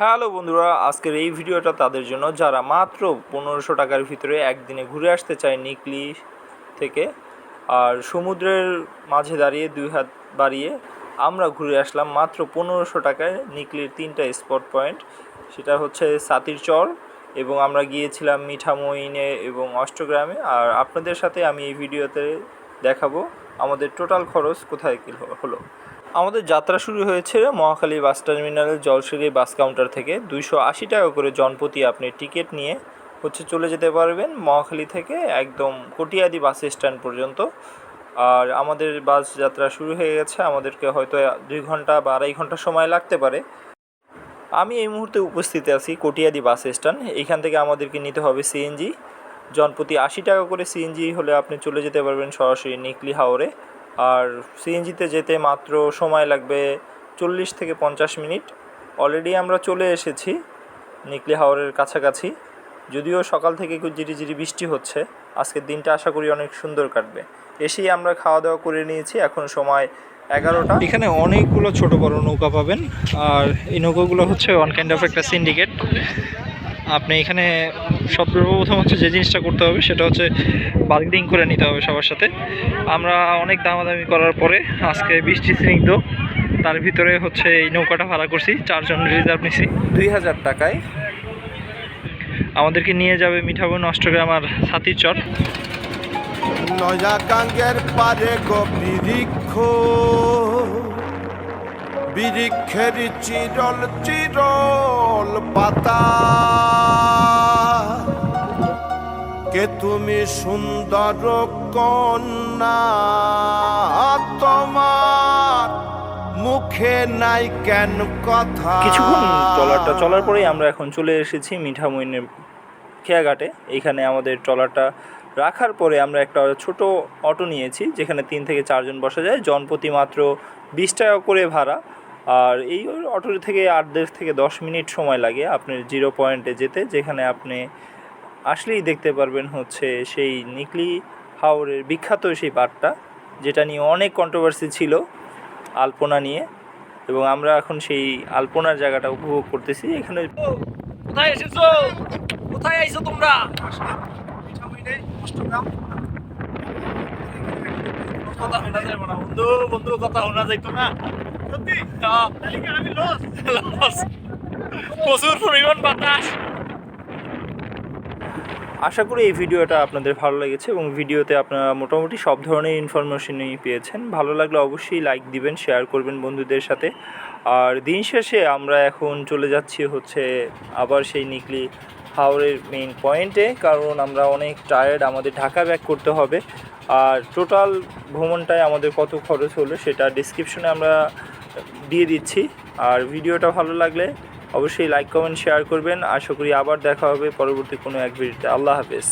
Hello বন্ধুরা, আজকের এই ভিডিওটা তাদের জন্য যারা মাত্র পনেরোশো টাকার ভিতরে একদিনে ঘুরে আসতে চায় নিকলি থেকে, আর সমুদ্রের মাঝে দাঁড়িয়ে দুই হাত বাড়িয়ে আমরা ঘুরে আসলাম মাত্র পনেরোশো টাকায় নিকলির তিনটা স্পট পয়েন্ট সেটা হচ্ছে সাতির চর এবং আমরা গিয়েছিলাম মিঠামইনে এবং অষ্টগ্রামে, আর আপনাদের সাথে আমি এই ভিডিওতে দেখাবো আমাদের টোটাল খরচ কোথায় কি হলো। আমাদের যাত্রা শুরু হয়েছে মহাখালী বাস টার্মিনালের জলসিরি বাস কাউন্টার থেকে। দুইশো আশি টাকা করে জনপ্রতি আপনি টিকিট নিয়ে হচ্ছে চলে যেতে পারবেন মহাখালী থেকে একদম কটিয়াদি বাস স্ট্যান্ড পর্যন্ত। আর আমাদের বাস যাত্রা শুরু হয়ে গেছে। আমাদেরকে হয়তো দুই ঘণ্টা বা আড়াই ঘণ্টা সময় লাগতে পারে। আমি এই মুহূর্তে উপস্থিত আছি কটিয়াদি বাস স্ট্যান্ড। এইখান থেকে আমাদেরকে নিতে হবে সিএনজি। জনপ্রতি আশি টাকা করে সিএনজি হলে আপনি চলে যেতে পারবেন সরাসরি নিকলি হাওরে। আর সিএনজিতে যেতে মাত্র সময় লাগবে চল্লিশ থেকে পঞ্চাশ মিনিট। অলরেডি আমরা চলে এসেছি নিকলি হাওরের কাছাকাছি। যদিও সকাল থেকে একটু ঝিরিঝিরি বৃষ্টি হচ্ছে, আজকের দিনটা আশা করি অনেক সুন্দর কাটবে। এসেই আমরা খাওয়া দাওয়া করে নিয়েছি, এখন সময় এগারোটা। এখানে অনেকগুলো ছোট বড় নৌকা পাবেন, আর এই নৌকাগুলো হচ্ছে ওয়ান কাইন্ড অফ একটা সিন্ডিকেট আপনি এখানে সর্বপ্রথম হচ্ছে যে জিনিসটা করতে হবে সেটা হচ্ছে বার্গেনিং করে নিতে হবে সবার সাথে। আমরা অনেক দামাদামি করার পরে আজকে বৃষ্টি স্নিগ্ধ তার ভিতরে হচ্ছে এই নৌকাটা ভাড়া করছি চারজন রিজার্ভ নিছি। দুই হাজার টাকায়? আমাদেরকে নিয়ে যাবে মিঠাবন অষ্টগ্রাম আর সাতির চর নয়া গাঙ্গের পারে গো বিরিক্ষের চিরল চিরল পাতা। কে তুমি সুন্দর কন্যা? তোমার মুখে নাই কেন কথা? কিছুক্ষণ ট্রলারটা চলার পরেই আমরা এখন চলে এসেছি মিঠামইনের খেয়াঘাটে। এইখানে আমাদের ট্রলারটা রাখার পরে আমরা একটা ছোট অটো নিয়েছি, যেখানে তিন থেকে চারজন বসা যায়। জনপ্রতি মাত্র বিশ টাকা করে ভাড়া। আর এই অটো থেকে আট দেশ থেকে দশ মিনিট সময় লাগে আপনার জিরো পয়েন্টে যেতে, যেখানে আপনি আসলেই দেখতে পারবেন হচ্ছে সেই নিকলি হাওরের বিখ্যাত সেই পার্কটা যেটা নিয়ে অনেক কন্ট্রোভার্সি ছিল আলপনা নিয়ে এবং আমরা এখন সেই আলপনার জায়গাটা উপভোগ করতেছি। এখানে কোথায় এসেছ? কোথায় আইছো তোমরা? কথা বন্ধু বন্ধু কথা শোনা যাইতো না। সত্যি? প্রচুর পরিমাণ বাতাস। আশা করি এই ভিডিওটা আপনাদের ভালো লেগেছে এবং ভিডিওতে আপনারা মোটামুটি সব ধরনের ইনফরমেশনই পেয়েছেন। ভালো লাগলে অবশ্যই লাইক দিবেন শেয়ার করবেন বন্ধুদের সাথে। আর দিন শেষে আমরা এখন চলে যাচ্ছি হচ্ছে আবার সেই নিকলি হাওড়ের মেইন পয়েন্টে কারণ আমরা অনেক টায়ার্ড আমাদের ঢাকা ব্যাক করতে হবে। আর টোটাল ভ্রমণটায় আমাদের কত খরচ হলো সেটা ডিসক্রিপশনে আমরা দিয়ে দিচ্ছি। আর ভিডিওটা ভালো লাগলে অবশ্যই লাইক কমেন্ট শেয়ার করবেন। আশা করি আবার দেখা হবে পরবর্তী কোনো এক ভিডিওতে। আল্লাহ হাফেজ।